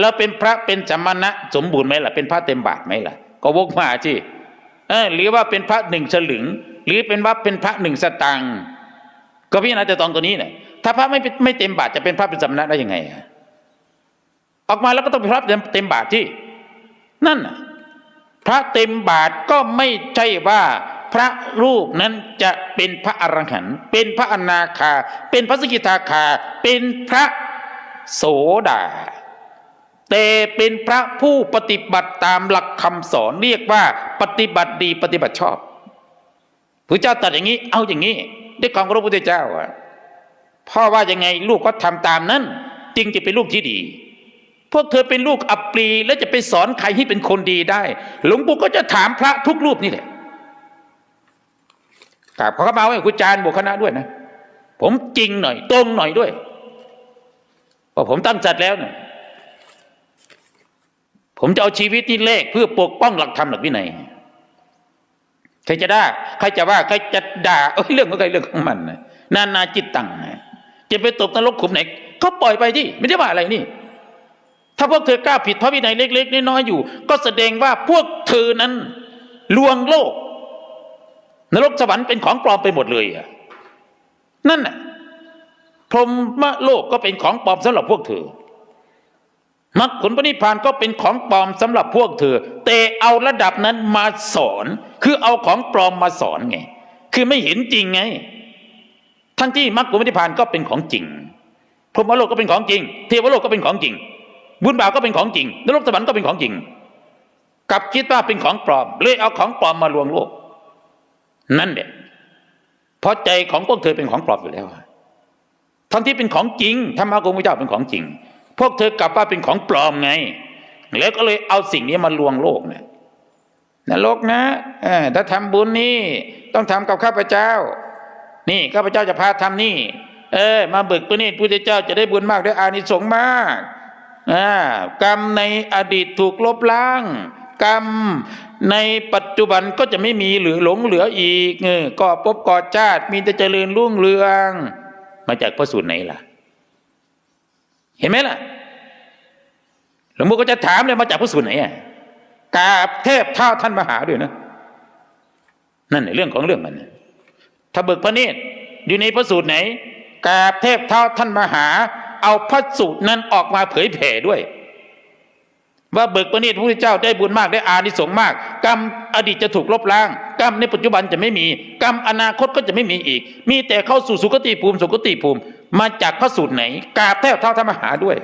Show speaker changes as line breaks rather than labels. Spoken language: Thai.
แล้วเป็นพระเป็นสมณะสมบูรณ์ไหมล่ะ เป็นพระเต็มบาทไหมล่ะ ก็วกมาที่เออหรือว่าเป็นพระหนึ่งสลึง หรือเป็นว่าเป็นพระหนึ่งสตางก็พิจารณาแต่ตองตัวนี้เนี่ยถ้าพระไม่ไม่เต็มบาทจะเป็นพระเป็นสมณะได้ยังไงออกมาแล้วก็ต้องเป็นพระเต็มบาทที่นั่นพระเต็มบาทก็ไม่ใช่ว่าพระรูปนั้นจะเป็นพระอรหันต์เป็นพระอนาคา เป็นพระสกิทาคา เป็นพระโสดา แต่เป็นพระผู้ปฏิบัติตามหลักคำสอนเรียกว่าปฏิบัติดีปฏิบัติชอบพระเจ้าตรัดอย่างนี้ เอาอย่างนี้ด้วยของพระพุทธเจ้าอะพ่อว่ายังไงลูกก็ทำตามนั้น จึงจะเป็นลูกที่ดี พวกเธอเป็นลูกอับปรีแล้วจะไปสอนใครให้เป็นคนดีได้ หลวงปู่ก็จะถามพระทุกรูปนี่แหละกราบขอเข้ามาไว้คุณจารย์บวคณะด้วยนะ ผมจริงหน่อย ตรงหน่อยด้วยเพราผมตั้งจัดแล้วเนี่ย ผมจะเอาชีวิตนี่เลขเพื่อปกป้องหลักธรรมหลักวินัยใครจะได่าใครจะว่าใครจะด่าเอ้ยเรื่องของใครเรื่องของมันนานาจิตตังจะไปตกนรกขุมไหนก็ปล่อยไปที่ไม่ได้ว่าอะไรนี่ ถ้าพวกเธอกล้าผิดพระวินัยเล็ก ๆน้อยๆอยู่ ก็แสดงว่าพวกเธอนั้นลวงโลก นรกสวรรค์เป็นของปลอมไปหมดเลยอะนั่นน่ะพรหมโลกก็เป็นของปลอมสำหรับพวกเธอ มรรคผลปณิพานก็เป็นของปลอมสำหรับพวกเธอ แต่เอาระดับนั้นมาสอน คือเอาของปลอมมาสอนไง คือไม่เห็นจริงไง ทั้งที่มรรคผลปณิพานก็เป็นของจริงพรหมโลกก็เป็นของจริง เทวโลกก็เป็นของจริง บุญบาปก็เป็นของจริงนรกสวรรค์ก็เป็นของจริงกลับคิดว่าเป็นของปลอม เลยเอาของปลอมมาลวงโลก นั่นแหละเพราะใจของพวกเธอเป็นของปลอมอยู่แล้วทั้งที่เป็นของจริงธรรมะของพระเจ้าเป็นของจริง วกเธอกลับว่าเป็นของปลอมไง แล้วก็เลยเอาสิ่งนี้มาลวงโลกเนี่ยนรกนะถ้าทำบุญนี่ต้องทำกับข้าพเจ้า นี่ข้าพเจ้าจะพาทำนี่ เออ มาเบิกตัวนี้พุทธเจ้าจะได้บุญมากได้อานิสงส์มากอ่ากรรมในอดีตถูกลบล้าง กรรมในปัจจุบันก็จะไม่มีหรือหลงเหลืออีกเออก่อปบก่อชาติมีแต่เจริญรุ่งเรือง มาจากพระสูตรไหนล่ะ เห็นไหมล่ะหลวงพ่อก็จะถามเลยมาจากพระสูตรไหนอะกราบเทพเท่าท่านมหาด้วยนะนั่นในเรื่องของเรื่องมันถ้าเบิกพระเนตรอยู่ในพระสูตรไหนกราบเทพเท่าท่านมหา เอาพระสูตรนั้นออกมาเผยแผ่ด้วย ว่าเบิกพระเนตรพระพุทธเจ้าได้บุญมากได้อานิสงส์มาก กรรมอดีตจะถูกลบล้าง กรรมในปัจจุบันจะไม่มี กรรมอนาคตก็จะไม่มีอีก มีแต่เข้าสู่สุคติภูมิสุคติภูมิ มาจากพระสูตรไหนกราบแทบเท่าท่านมหาด้วย